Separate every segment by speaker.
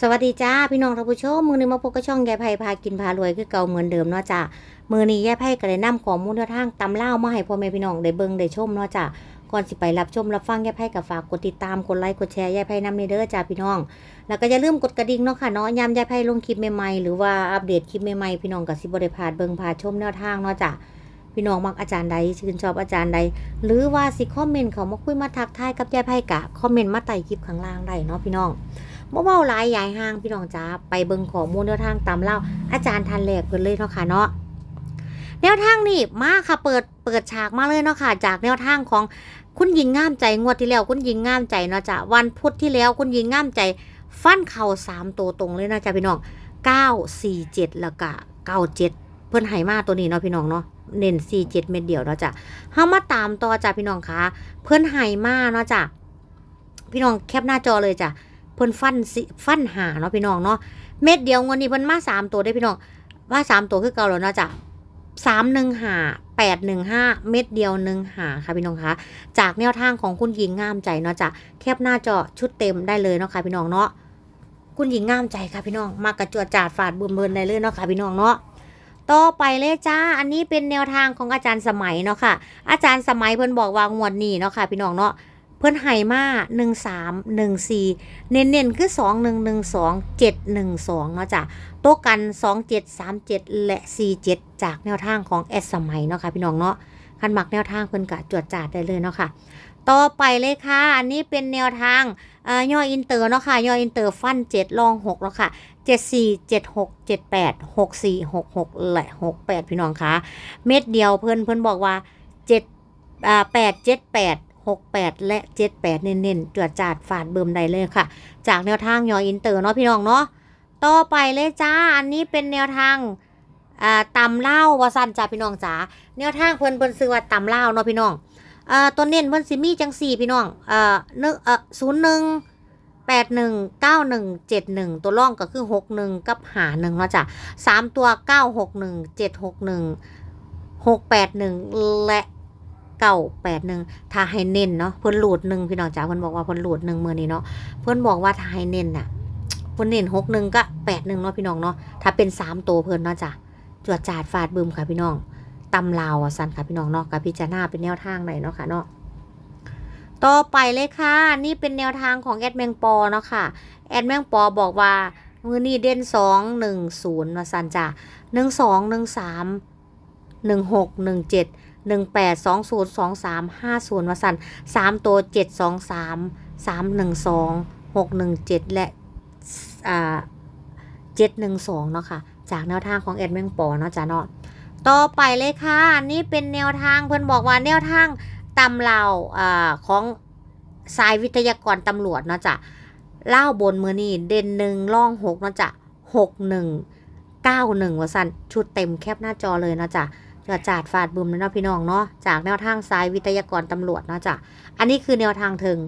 Speaker 1: สวัสดีจ้าพี่น้องท่านผู้ชมมือนี้มาพบกับช่องยายไผ่พากินพารวยคือเก่าเหมือนเดิมเนาะจ้ามือนี้ยายไผ่ก็ได้นำข้อมูลแนวทางตำเล่ามาให้พ่อแม่พี่น้องได้เบิ่งได้ชมเนาะจ้าก่อนสิไปรับชมรับฟังยายไผ่ก็ฝากกดติดตามกดไลค์กดแชร์ยายไผ่นำในเด้อจ้าพี่น้อง แล้วก็อย่าลืมกดกระดิ่งเนาะค่ะเนาะยามยายไผ่ลงคลิปใหม่ๆหรือว่าอัปเดตคลิปใหม่ๆพี่น้องก็สิบ่ได้พาดเบิ่งพาชมแนวทางเนาะจ้าพี่น้องมักอาจารย์ใดชื่นชอบอาจารย์ใด หรือว่าสิคอมเมนต์เขามาคุยมาทักทายกับยายไผ่กะคอมเมนต์มาใต้คลิปข้างล่างได้เนาะพี่น้อง บ่เว้าหลายยายห่างพี่น้องจ้าไปเบิ่งข้อมูลแนวทางตามเล่าอาจารย์ทันแรกเพิ่นเลยเนาะค่ะเนาะแนวทางนี่มาค่ะเปิดเปิดฉากมาเลยเนาะค่ะ จากแนวทางของคุณหญิงงามใจงวดที่แล้วคุณหญิงงามใจเนาะจ้ะวันพุธที่แล้วคุณหญิงงามใจ ฟันเข่าสามตัวตรงเลยนะจ้ะพี่น้องเก้าสี่เจ็ดแล้วก็เก้าเจ็ดเพิ่นให้มาตัวนี้เนาะพี่น้องเนาะเน้นสี่เจ็ดเม็ดเดียวเนาะจ้ะเฮามาตามต่อจ้ะพี่น้องคะเพิ่นให้มาเนาะจ้ะพี่น้องแคปหน้าจอเลยจ้ะ เพิ่นฟันสิฟันหาเนาะพี่น้องเนาะเม็ดเดียวงวดนี้เพิ่นมาสามตัวได้พี่น้องว่าสามตัวคือเก่าแล้วเนาะจ้ะสามหนึ่งหาแปดหนึ่งห้าเม็ดเดียวหนึ่งหาค่ะพี่น้องคะจากแนวทางของคุณหญิงงามใจเนาะจ้ะแคบหน้าจอชุดเต็มได้เลยเนาะค่ะพี่น้องเนาะคุณหญิงงามใจค่ะพี่น้อง มากระจวดจาดฝาดบืมเบินได้เลยเนาะค่ะพี่น้องเนาะต่อไปเลยจ้า อันนี้เป็นแนวทางของอาจารย์สมัยเนาะค่ะ อาจารย์สมัยเพิ่นบอกว่างวดนี้เนาะค่ะพี่น้องเนาะ พิ่นให้มาหนึ่งสามหนึ่งสี่เน้นๆคือ2 1 1 2 7 1 2เนาะจ้ะโต๊ะกัน2 7 3 7และ4 7จากแนวทางของแอดสมัยเนาะค่ะพี่น้องเนาะคันหมักแนวทางเพิ่นกะจวดจาดได้เลยเนาะค่ะ ต่อไปเลยค่ะ อันนี้เป็นแนวทางย่ออินเตอร์เนาะค่ะย่ออินเตอร์ฟัน7ลอง6แล้วค่ะ7 4 7 6 7 8 6 4 6 6และ6 8พี่น้องคะเม็ดเดียวเพิ่นเพิ่นบอกว่า7อ่า8 7 8 68 และ 78 เน้นๆจวดจาดฝาดเบิ่มได้เลยค่ะ จากแนวทางยออินเตอร์เนาะพี่น้องเนาะต่อไปเลยจ้า อันนี้เป็นแนวทางอ่าตำเล่าวาสันจ้าพี่น้องจ๋าแนวทางเพิ่นเพิ่นซื้อว่าตำเล่าเนาะพี่น้องอ่าตัวเน้นเพิ่นสิมี่จังสี่พี่น้องอ่าหนึ่งเอ่อศูนย์หนึ่งแปดหนึ่งเก้าหนึ่งเจ็ดหนึ่งตัวร่องก็คือหกหนึ่งกับหาหนึ่งเนาะจ้ะสามตัวเก้าหกหนึ่งเจ็ดหกหนึ่งหกแปดหนึ่งและ เก้าแปดหนึ่งถ้าให้เน้นเนาะเพิ่นหลุดหนึ่งพี่น้องจ๋าเพิ่นบอกว่าเพิ่นหลุดหนึ่งมือนี้เนาะเพิ่นบอกว่าถ้าให้เน้นน่ะเพิ่นเน้นหกหนึ่งก็แปดหนึ่งเนาะพี่น้องเนาะถ้าเป็นสามตัวเพิ่นเนาะจ้ะจวดจาดฟาดบึมค่ะพี่น้องตำลาวอะสันค่ะพี่น้องเนาะกับพิจารณาเป็นแนวทางไหนเนาะค่ะเนาะต่อไปเลยค่ะ นี่เป็นแนวทางของแอดแมงปอเนาะค่ะแอดแมงปอบอกว่ามือนี้เด่นสองหนึ่งศูนย์มาสันจ้ะหนึ่งสองหนึ่งสามหนึ่งหกหนึ่งเจ็ด หนึ่งแปดสองศูนย์สองสามห้าศูนย์มาสันสามตัวเจ็ดสองสามสามหนึ่งสองหกหนึ่งเจ็ดและอ่าเจ็ดหนึ่งสองเนาะค่ะ จากแนวทางของแอดแมงปอเนาะจ้ะเนาะต่อไปเลยค่ะอันนี่เป็นแนวทางเพิ่นบอกว่าแนวทางตำเล่าอ่าของสายวิทยากรตำรวจเนาะจ้ะเล่าบนมือนี่เด่นหนึ่งล่องหกเนาะจ้ะหกหนึ่งเก้าหนึ่งว่าสั่นชุดเต็มแคปหน้าจอเลยเนาะจ้ะ จะจาดฟาดบึมเลยเนาะพี่น้องเนาะจากแนวทางสายวิทยากรตำรวจเนาะจ้ะอันนี้คือแนวทางถึง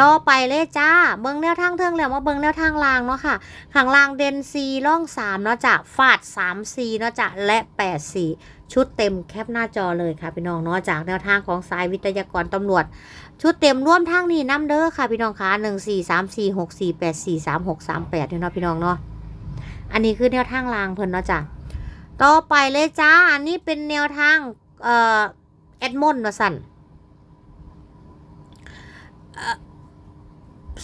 Speaker 1: ต่อไปเลยจ้า เบิ่งแนวทางเทิงแล้วมาเบิ่งแนวทางลางเนาะค่ะข้างลางเดนซีล่องสามเนาะจ้ะฟาดสามซีเนาะจ้ะและแปดสี่ชุดเต็มแคปหน้าจอเลยค่ะพี่น้องเนาะจากแนวทางของสายวิทยากรตำรวจ ชุดเต็มร่วมทางนี้น้ำเด้อค่ะพี่น้องคะหนึ่งสี่สามสี่หกสี่แปดสี่สามหกสามแปดเนาะพี่น้องเนาะ อันนี้คือแนวทางลางเพิ่นเนาะจ้ะต่อไปเลยจ้า อันนี้เป็นแนวทางเอ่อแอดมอนด์เนาะสั่น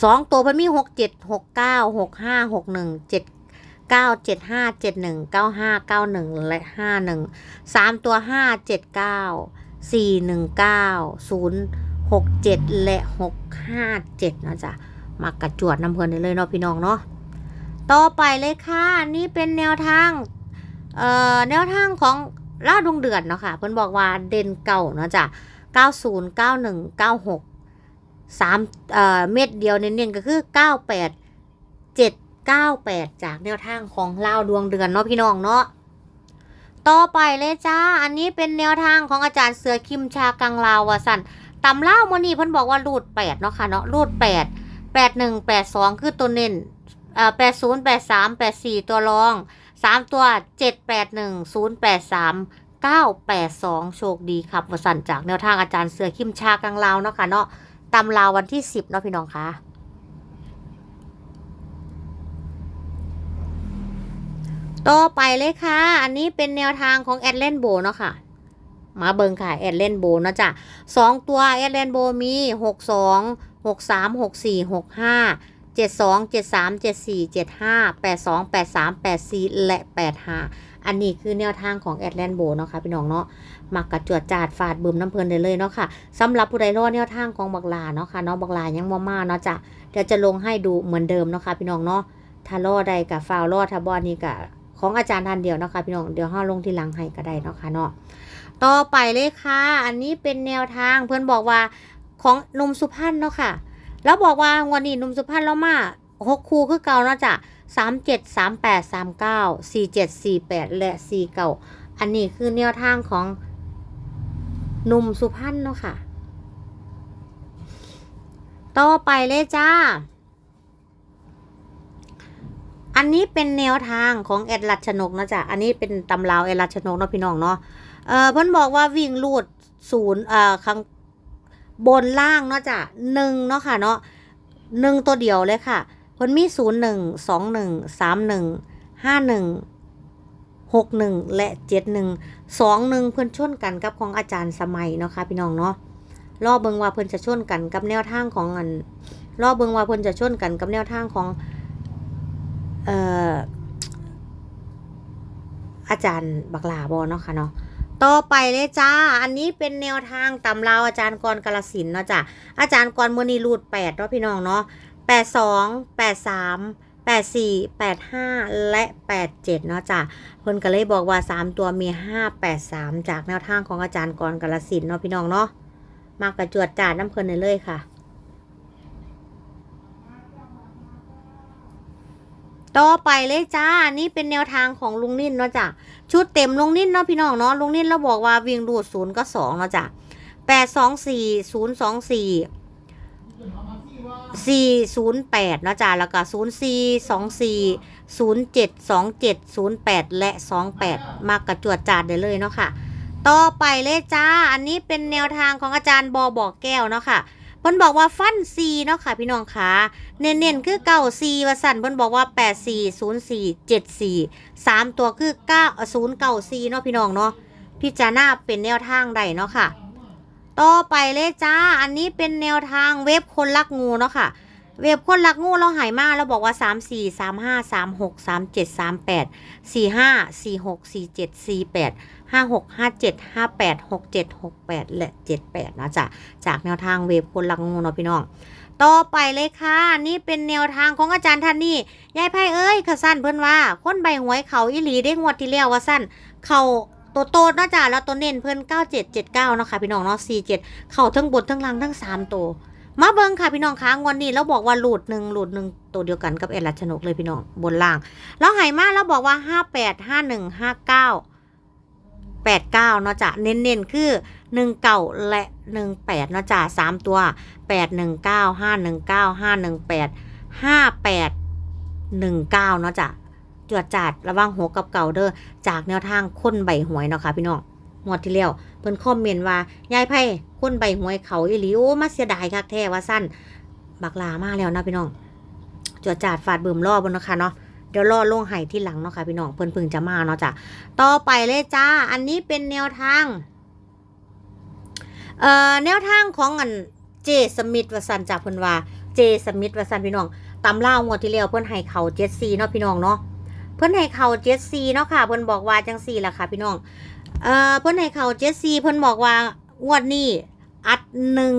Speaker 1: สองตัวมันมีหกเจ็ดหกเก้าหกห้าหกหนึ่งเจ็ดเก้าเจ็ดห้าเจ็ดหนึ่งเก้าห้าเก้าหนึ่งและห้าหนึ่งสามตัวห้าเจ็ดเก้าสี่หนึ่งเก้าศูนย์หกเจ็ดและหกห้าเจ็ดนะจ๊ะมากระจวดน้ำเพลินเลยเนาะพี่น้องเนาะ ต่อไปเลยค่ะ นี่เป็นแนวทาง เอ่อ แนวทางของล่าดวงเดือนเนาะค่ะ เพิ่นบอกว่าเด่นเก่าเนาะจ้ะเก้าศูนย์เก้าหนึ่งเก้าหกสามเอ่อ เม็ดเดียวเน้นๆก็คือเก้าแปดเจ็ดเก้าแปดจากแนวทางของลาวดวงเดือนเนาะพี่น้องเนาะ ต่อไปเลยจ้า อันนี้เป็นแนวทางของอาจารย์เสือคิมชากังลาวสันตำเล่าวมอนี่เพิ่นบอกว่ารูดแปดเนาะค่ะเนาะรูดแปดแปดหนึ่งแปดสองคือตัวเน้น แปดศูนย์แปดสามแปดสี่ตัวรองสามตัวเจ็ดแปดหนึ่งศูนย์แปดสามเก้าแปดสองโชคดีครับวสันจากแนวทางอาจารย์เสือคิมชากังลาวเนาะค่ะเนาะตำราววันที่สิบเนาะพี่น้องคะต่อไปเลยค่ะ อันนี้เป็นแนวทางของแอดเลนโบเนาะค่ะ มาเบิงค่ะ แอดเลนโบเนาะจ้ะสองตัวแอดเลนโบมีหกสองหกสามหกสี่หกห้า เจ็ดสองเจ็ดสามเจ็ดสี่เจ็ดห้าแปดสองแปดสามแปดสี่และแปดห้าอันนี้คือแนวทางของแอดเลนโบเนาะค่ะพี่น้องเนาะมักกระจวดจาดฟาดบึมน้ำเพลินได้เลยเนาะค่ะสำหรับผู้ใดรอดแนวทางของบักลาเนาะค่ะเนาะบักลายังบ่มาเนาะจ้ะเดี๋ยวจะลงให้ดูเหมือนเดิมเนาะค่ะพี่น้องเนาะถ้ารอดใดกับฟาวรอถ้าบอนี่กับของอาจารย์ท่านเดียวเนาะค่ะพี่น้องเดี๋ยวห้าลงที่หลังให้ก็ได้เนาะค่ะเนาะต่อไปเลยค่ะ อันนี้เป็นแนวทางเพื่อนบอกว่าของนมสุพรรณเนาะค่ะ แล้วบอกว่าวันนี้หนุ่มสุพรรณแล้วมาหกคู่คือเก่านะจ้ะสามเจ็ดสามแปดสามเก้าสี่เจ็ดสี่แปดและสี่เก้าอันนี้คือแนวทางของหนุ่มสุพรรณเนาะค่ะ ต่อไปเลยจ้า อันนี้เป็นแนวทางของแอดลัดชนกนะจ้ะอันนี้เป็นตำราวแอดลัดชนกเนาะพี่น้องเนาะ เออเพิ่นบอกว่าวิ่งลูดศูนย์เอ่อข้ง บนล่างเนาะจ้ะหนึ่งเนาะค่ะเนาะหนึ่งตัวเดียวเลยค่ะเพิ่นมีศูนย์หนึ่งสองหนึ่งสามหนึ่งห้าหนึ่งหกหนึ่งและเจ็ดหนึ่งสองหนึ่งเพิ่นชนกันกับของอาจารย์สมัยเนาะค่ะพี่น้องเนาะรอบเบิงว่าเพิ่นจะชนกันกับแนวทางของอันรอเบิงว่าเพิ่นจะชนกันกับแนวทางของเอ่ออาจารย์บักลาบอเนาะค่ะเนาะ ต่อไปเลยจ้า อันนี้เป็นแนวทางตำราอาจารย์กรกาลสินเนาะจ้ะ อาจารย์กรมนีรูดแปดเนาะพี่น้องเนาะแปดสองแปดสามแปดสี่แปดห้าและแปดเจ็ดเนาะจ้ะ เพิ่นก็เลยบอกว่าสามตัวมีห้าแปดสามจากแนวทางของอาจารย์กรกาลสินเนาะพี่น้องเนาะ มากระจวดจาดน้ำเพลินเลยเลยค่ะ ต่อไปเลยจ้า นี่เป็นแนวทางของลุงนิ่นเนาะจ้ะ ชุดเต็มลุงนิ่นเนาะพี่น้องเนาะ ลุงนิ่นเราบอกว่าวิ่งรูดศูนย์ก็สองเนาะจ้ะแปดสองสี่ศูนย์สองสี่สี่ศูนย์แปดเนาะจ้ะ แล้วก็ศูนย์สี่สองสี่ศูนย์เจ็ดสองเจ็ดศูนย์แปดและสองแปดมากระจวดจาดได้เลยเนาะค่ะ ต่อไปเลยจ้า อันนี้เป็นแนวทางของอาจารย์บอบอกแก้วเนาะค่ะ เพิ่นบอกว่าฟันซีเนาะค่ะพี่น้องคะเน้นๆคือเก้าซีว่าสั่นเพิ่นบอกว่าแปดสี่ศูนย์สี่เจ็ดสี่สามตัวคือเก้าศูนย์เก้าสี่เนาะพี่น้องเนาะพิจารณาเป็นแนวทางใดเนาะค่ะ ต่อไปเลยจ้าอันนี้เป็นแนวทางเว็บคนรักงูเนาะค่ะ เว็บคนรักงูเราหายมาเราบอกว่าสามสี่สามห้าสามหกสามเจ็ดสามแปดสี่ห้าสี่หกสี่เจ็ดสี่แปด ห้าหกห้าเจ็ดห้าแปดหกเจ็ดหกแปดและเจ็ดแปดนะจ๊ะ จากแนวทางเว็บคนรักงูเนาะพี่น้อง ต่อไปเลยค่ะ นี่เป็นแนวทางของอาจารย์ท่านนี่ยายไพ่เอ้ยขะสั้นเพิ่อนว่า คนใบหวยเขาอีหลีได้งวดที่แล้วว่าสั้นเขาตัวโตนะจ้ะแล้วตัวเน้นเพิ่อน 9779เนาะค่ะพี่น้องเนาะ47 เข้าทั้งบนทั้งล่างทั้ง 3 ตัว มาเบิงค่ะพี่น้องคะงวดนี้เราบอกว่าหลุดหนึ่งหลุดหนึ่งตัวเดียวกันกับเอลัชนกเลยพี่น้องบนล่าง แล้วไหมาเราบอกว่า 58 51 59 89เนาะจ้ะเน้นๆคือ1เก่าและ18เนาะจ้ะ3ตัว 819 519 518 58หนึ่งเก้าเนาะจ้ะจวดจัดระวังหัวกับเก่าเด้อจากแนวทางคนใบหวยเนาะค่ะพี่น้องงวดที่แล้วเพิ่นคอมเมนต์ว่ายายไพ่คนใบหวยเขาอีหลีโอ้มาเสียดายคักแท้ว่าสั้นบักลามาแล้วนะพี่น้องจวดจัดฟาดเบิ่มรอบบนนะคะเนาะ เดี๋ยวรอลงไห้ที่หลังเนาะค่ะพี่น้องเพิ่นเพิ่งจะมาเนาะจ้ะต่อไปเลยจ้า อันนี้เป็นแนวทาง เอ่อแนวทางของอันเจสมิธวสันจากเพิ่นว่า เจสมิธวสันพี่น้องตำเล่างวดที่แล้วเพิ่นให้เขาเจ็ดซีเนาะพี่น้องเนาะเพิ่นให้เขาเจ็ดซีเนาะค่ะเพิ่นบอกว่าจังซี่ล่ะค่ะพี่น้องเอ่อเพิ่นให้เขาเจ็ดซีเพิ่นบอกว่างวดนี้อัดหนึ่ง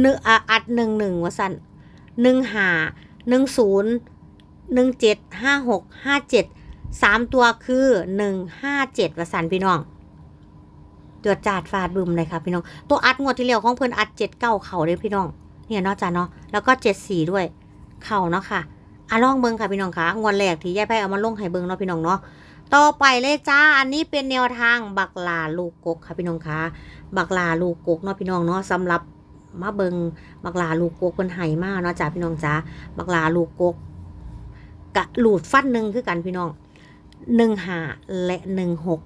Speaker 1: หนึ่งอะอัดหนึ่งหนึ่งวสันหนึ่งหา หนึ่งศูนย์หนึ่งเจ็ดห้าหกห้าเจ็ดสามตัวคือหนึ่งห้าเจ็ดว่าสันพี่น้องเดือดจาดฟาดบึมเลยค่ะพี่น้อง ตัวอัดงวดที่แล้วของเพิ่อนอัดเจ็ดเก้าเขาเลยพี่น้อง เนี่ยเนาะจ้ะเนาะ แล้วก็เจ็ดสีด้วย เข่าเนาะค่ะอะลองเบิงค่ะพี่น้องคะงวดแรกที่ยายไพ่เอามาลงให้เบิงเนาะพี่น้องเนาะ ต่อไปเลยจ้า อันนี้เป็นแนวทางบักลาลูกกกค่ะพี่น้องคะบักลาลูกกกเนาะพี่น้องเนาะสำหรับ มาเบิงบักลาลูกกกเพิ่นไห้มาเนาะจ้ะพี่น้องจ้าบักลาลูกกกกะหลูดฟันหนึ่งคือกันพี่น้องหนึ่งหาและหนึ่งหก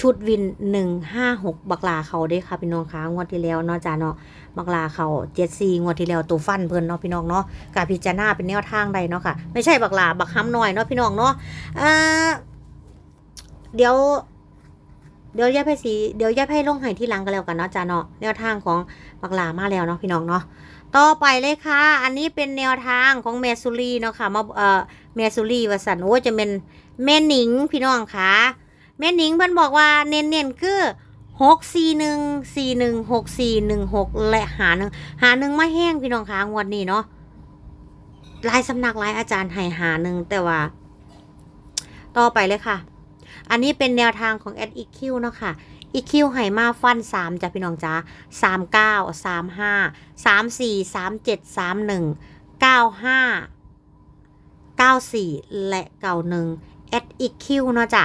Speaker 1: ชุดวินหนึ่งห้าหกบักลาเขาเด้ค่ะพี่น้องคะงวดที่แล้วเนาะจ้าเนาะบักลาเขาเจ็ดซีงวดที่แล้วตัวฟันเพิ่นเนาะพี่น้องเนาะกาพิจารณาเป็นแนวทางใดเนาะค่ะ ไม่ใช่บักลาบักห้ำน้อยเนาะพี่น้องเนาะอ่าเดี๋ยว เดี๋ยวย่าไพ่สีเดี๋ยวย่าไพ่ลงให้ที่หลังกันแล้วกันเนาะจ้าเนาะแนวทางของบักลามาแล้วเนาะพี่น้องเนาะต่อไปเลยค่ะ อันนี้เป็นแนวทางของเมสุรีเนาะค่ะมาเอ่อเมสุรีวสันโอ้จะเป็นแม่หนิงพี่น้องค่ะแม่หนิงเพิ่นบอกว่าเน้นๆคือหกสี่หนึ่งสี่หนึ่งหกสี่หนึ่งหกและหาหนึ่งหาหนึ่งไม่แห้งพี่น้องค่ะงวดนี้เนาะลายสำนักลายอาจารย์ให้หาหนึ่งแต่ว่า ต่อไปเลยค่ะ อันนี้เป็นแนวทางของแอดอีคิวเนาะค่ะอีคิวให้มาฟันสามจ้ะพี่น้องจ้าสามเก้าสามห้าสามสี่สามเจ็ดสามหนึ่งเก้าห้าเก้าสี่และเก้าหนึ่งแอดอีคิวเนาะจ้ะ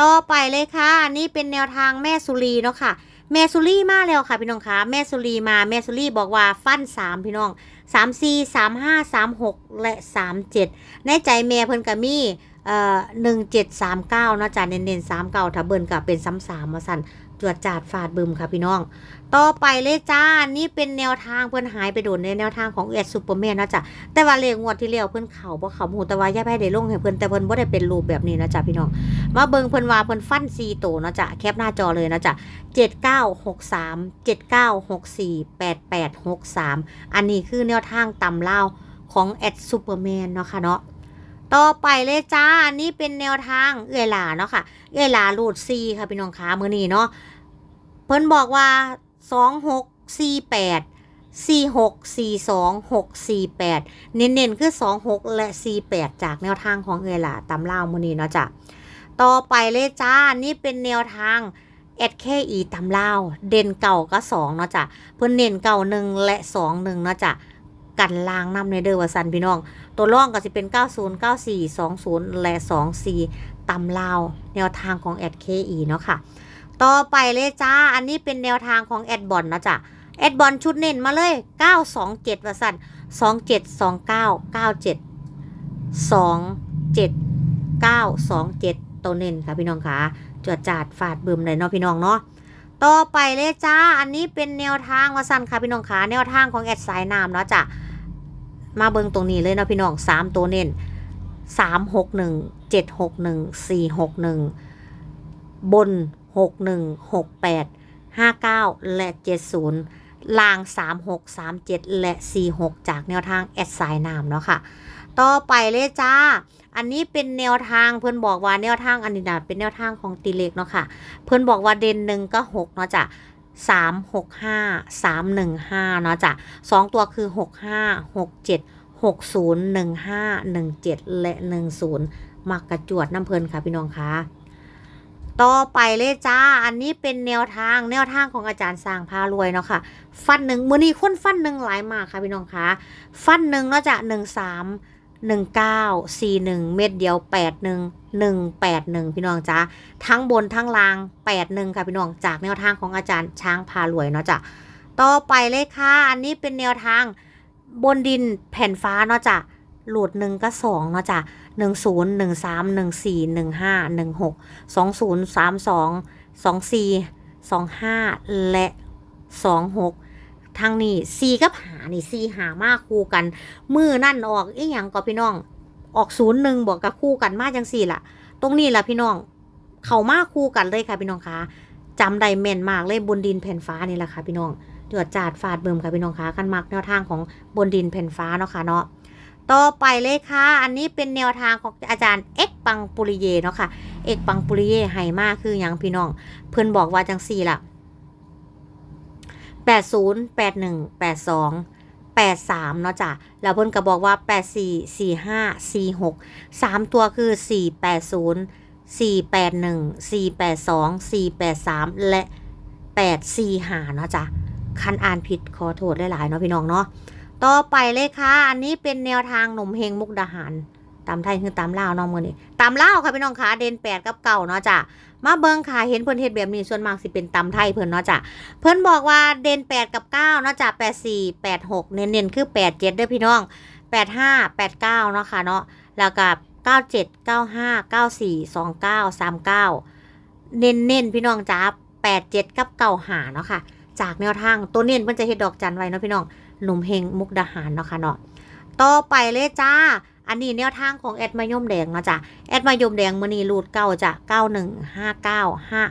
Speaker 1: ต่อไปเลยค่ะอันนี่เป็นแนวทางแม่สุรีเนาะค่ะแม่สุรีมาแล้วค่ะพี่น้องคะแม่สุรีมาแม่สุรีบอกว่าฟันสามพี่น้องสามสี่สามห้าสามหกและสามเจ็ดในใจแม่เพิ่นก็มี เอ่อหนึ่งเจ็ดสามเก้าเนาะจ้ะเน้นๆสามเก้าถ้าเบิ่นก็เป็นซ้ำสามมาสั่นจวดจาดฟาดบึมค่ะพี่น้อง ต่อไปเลยจ้า นี่เป็นแนวทางเพิ่อนหายไปโดนในแนวทางของเอ็ดซูเปอร์แมนนะจ๊ะ แต่ว่าเลงวดที่แล้วเพิ่อนเข่าบ่เขาหูแต่ว่าย่าไพ่ได้ลงให้เพิ่อนแต่เพิ่อนบ่ได้เป็นรูปแบบนี้นะจ๊ะพี่น้อง มาเบิงเพิ่อนว่าเพิ่อนฟันซีโตนะจ้ะแคปหน้าจอเลยนะจ๊ะเจ็ดเก้าหกสามเจ็ดเก้าหกสี่แปดแปดหกสามอันนี้คือแนวทางตำเล่าของแอดซูเปอร์แมนเนาะค่ะเนาะ ต่อไปเลยจ้าอันนี้เป็นแนวทางเอื้อยหลาเนาะค่ะ เอื้อยหลารูดซีค่ะพี่น้องคะมื้อนี้เนาะเพิ่นบอกว่าสองหกสี่แปดสี่หกสี่สองหกสี่แปดเน้นๆคือสองหกและสี่แปดจากแนวทางของเอื้อยหลาตำล่ามือนี้เนาะจ้ะต่อไปเลยจ้านี่เป็นแนวทางแอดแค่อีตำลาเด่นเก่าก็สองเนาะจ้ะเพิ่นเน้นเก่าหนึ่งและสองหนึ่งเนาะจ้ะกันลางน้ำในเด้อว่าสันพี่น้อง ตัวร่องก็สิเป็น 90 94 20 และ 24ตำลาว แนวทางของแอดเคอีเนาะค่ะ ต่อไปเลยจ้า อันนี้เป็นแนวทางของแอดบอลเนาะจ้ะแอดบอลชุดเน้นมาเลย 927ว่าสัน2729 97 27 927 ตัวเน้นค่ะพี่น้องค่ะจวดจาดฟาดเบึมเลยเนาะพี่น้องเนาะต่อไปเลยจ้า อันนี้เป็นแนวทางว่าสั้นค่ะพี่น้องค่ะแนวทางของแอดสายน้ำเนาะจ้ะ มาเบิ่งตรงนี้เลยนะพี่น้องสามตัวเน้นสามหกหนึ่งเจ็ดหกหนึ่งสี่หกหนึ่งบนหกหนึ่งหกแปดห้าเก้าและเจ็ดศูนย์ลางสามหกสามเจ็ดและสี่หกจากแนวทาง แอดสายน้ำเนาะค่ะ ต่อไปเลยจ้า อันนี้เป็นแนวทางเพื่อนบอกว่าแนวทางอันนี้นะเป็นแนวทางของตีเล็กเนาะค่ะ เพื่อนบอกว่าเด่นหนึ่งก็หกเนาะจ้ะ สามหกห้าสามหนึ่งห้าเนาะจ้ะสองตัวคือหกห้าหกเจ็ดหกศูนย์หนึ่งห้าหนึ่งเจ็ดและหนึ่งศูนย์มักกระจวดน้ำเพลินค่ะพี่น้องคะต่อไปเลยจ้า อันนี้เป็นแนวทางแนวทางของอาจารย์สร้างพารวยเนาะค่ะ ฟันหนึ่งมือนี้คนฟันหนึ่งหลายมากค่ะพี่น้องคะ ฟันหนึ่งเนาะจ้ะหนึ่งสาม หนึ่งเก้าสี่หนึ่งเม็ดเดียวแปดหนึ่งหนึ่งแปดหนึ่งพี่น้องจ้าทั้งบนทั้งล่างแปดหนึ่งค่ะพี่น้องจากแนวทางของอาจารย์ช้างพารวยเนาะจ้ะต่อไปเลยค่ะ อันนี้เป็นแนวทางบนดินแผ่นฟ้าเนาะจ้ะหลุดหนึ่งก็สองเนาะจ้ะหนึ่งศูนย์หนึ่งสามหนึ่งสี่หนึ่งห้าหนึ่งหกสองศูนย์สามสองสองสี่สองห้าและสองหก ทางนี้สี่กับหานี่สี่หามากคู่กันมือนั่นออกอีหยังก็พี่น้อง ออกศูนย์หนึ่งบอกกับคู่กันมาจังสี่ล่ะ ตรงนี้ล่ะพี่น้อง เขามาคู่กันเลยค่ะพี่น้องคะจำได้แม่นมากเลยบนดินแผ่นฟ้านี่แหละค่ะพี่น้องเดือดจาดฟาดเบิ่มค่ะพี่น้องคะกันมักแนวทางของบนดินแผ่นฟ้าเนาะค่ะเนาะต่อไปเลยค่ะ อันนี้เป็นแนวทางของอาจารย์เอ็กปังปุริเยเนาะค่ะ เอกปังปุริเยให้มากคืออย่างพี่น้อง เพื่อนบอกว่าจังสี่ล่ะ แปดศูนย์แปดหนึ่งแปดสองแปดสามเนาะจ้ะ แล้วเพื่อนก็บอกว่าแปดสี่สี่ห้าสี่หกสามตัวคือสี่แปดศูนย์สี่แปดหนึ่งสี่แปดสองสี่แปดสามและแปดสี่หาเนาะจ้ะ คันอ่านผิดขอโทษหลายๆเนาะพี่น้องเนาะ ต่อไปเลยค่ะ อันนี้เป็นแนวทางหนุ่มเฮงมุกดาหารตามไทยคือตามลาวเนาะมือนี้ตามลาวค่ะพี่น้องคะเดนแปดกับเก่าเนาะจ้ะ มาเบิงค่ะ เห็นเพิ่นเฮ็ดแบบนี้ส่วนมากสิเป็นตามไทยเพิ่นเนาะจ้ะ เพิ่นบอกว่าเดนแปดกับเก้าเนาะจ้ะแปดสี่แปดหกเน้นๆคือแปดเจ็ดเด้อพี่น้องแปดห้าแปดเก้าเนาะค่ะเนาะ แล้วกับ97 95 94 29 39 เน้นเน้นๆพี่น้องจ้าแปดเจ็ดกับเก่าหาเนาะค่ะ จากแนวทางตัวเน้นเพิ่นจะเฮ็ดดอกจันไว้เนาะพี่น้องหนุ่มเฮงมุกดาหารเนาะค่ะเนาะ ต่อไปเลยจ้า อันนี้แนวทางของแอดมายมแดงนะจ้ะแอดมายมแดงมือนี้รูดเก้าจ้ะเก้าหนึ่งห้าเก้าห้า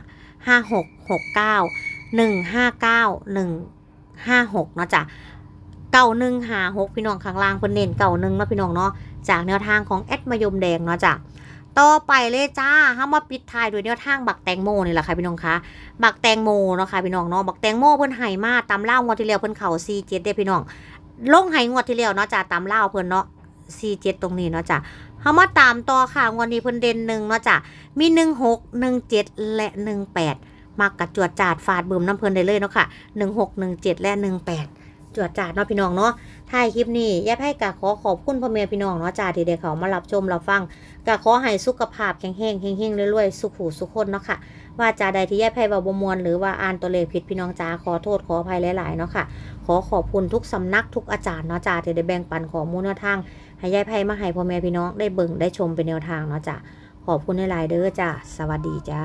Speaker 1: ห้าหกหกเก้าหนึ่งห้าเก้าหนึ่งห้าหกนะจ้ะเก้าหนึ่งห้าหกพี่น้องข้างล่างเพิ่นเน้นเก้าหนึ่งนะพี่น้องเนาะจากแนวทางของแอดมายมแดงเนาะจ้ะต่อไปเลยจ้าเฮามาปิดท้ายด้วยแนวทางบักแตงโมนี่แหละค่ะพี่น้องคะบักแตงโมเนาะค่ะพี่น้องเนาะบักแตงโมเพิ่นให้มาตามเล่างวดที่แล้วเพิ่นเข้า47เจ็ดเด้พี่น้องลงให้งวดที่แล้วเนาะจ้ะตามเล่าเพิ่นเนาะ 47ตรงนี้เนาะจ้ะเฮามาตามต่อค่ะวดนี้เพิ่นเด่นหนึ่งเนาะจ้ะมี16 17และ18มักกับจวดจาดฟาดบึมน้ำเพิ่นได้เลยเนาะค่ะ16 17และ18จวดจาดเนาะพี่น้องเนาะท้ายคลิปนี้แย่ไพ่กะขอขอบคุณพ่อแม่พี่น้องเนาะจ้าที่ได้เขามารับชมรับฟังกะขอให้สุขภาพแข็งแรงเฮงๆรวยๆ สุขหูสุขคนเนาะค่ะ ว่าจาใดที่แย่ไพ่บาบมวลหรือว่าอ่านตัวเลขผิดพี่น้องจ้าขอโทษขออภัยหลายๆเนาะค่ะ ขอขอบคุณทุกสำนักทุกอาจารย์เนาะจ้าที่ได้แบ่งปันข้อมูลแนวทาง ให้ยายไพ่มาให้พ่อแม่พี่น้องได้เบิ่งได้ชมเป็นแนวทางเนาะจ้ะขอบคุณหลายเด้อจ้ะสวัสดีจ้า